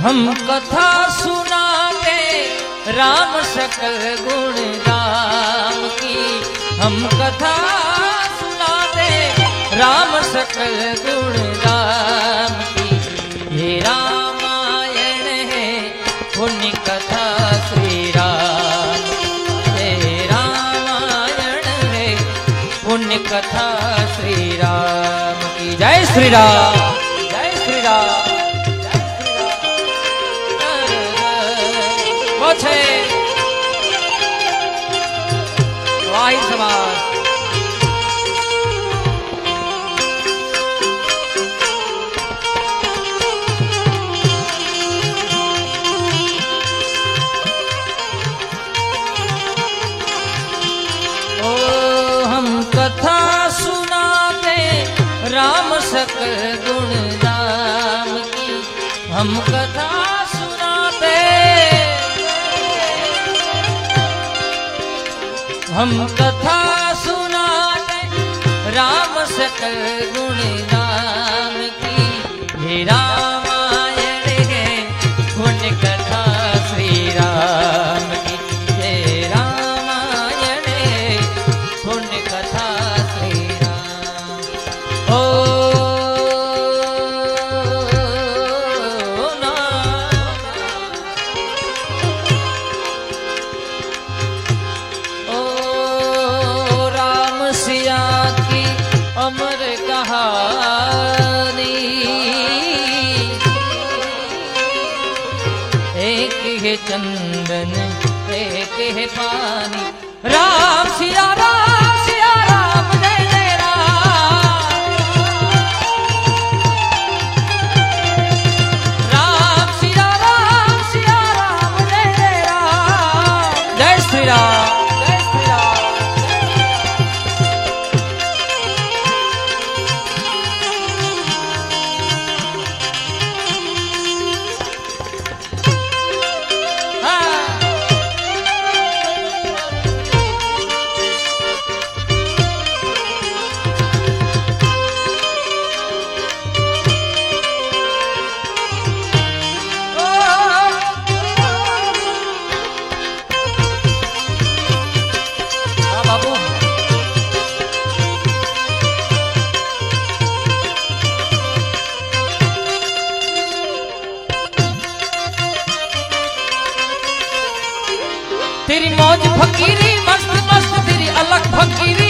हम कथा सुनाते, राम सकल गुण राम की। हम कथा सुनाते, राम सकल गुण राम की। ये रामायण है, पुण्य कथा श्री राम। हे रामायण है, पुण्य कथा श्री राम की। जय श्री राम। છે વાહી સમાજ ओ हम कथा सुनाते राम सकल गुण राम की हम कथा हम कथा सुनाने राम सकल गुण नाम की हे राम खुशिया की अमर कहानी। एक है चंदन एक है पानी। राम सिया राम। तेरी मौज फकीरी मस्त मस्त तेरी अलग फकीरी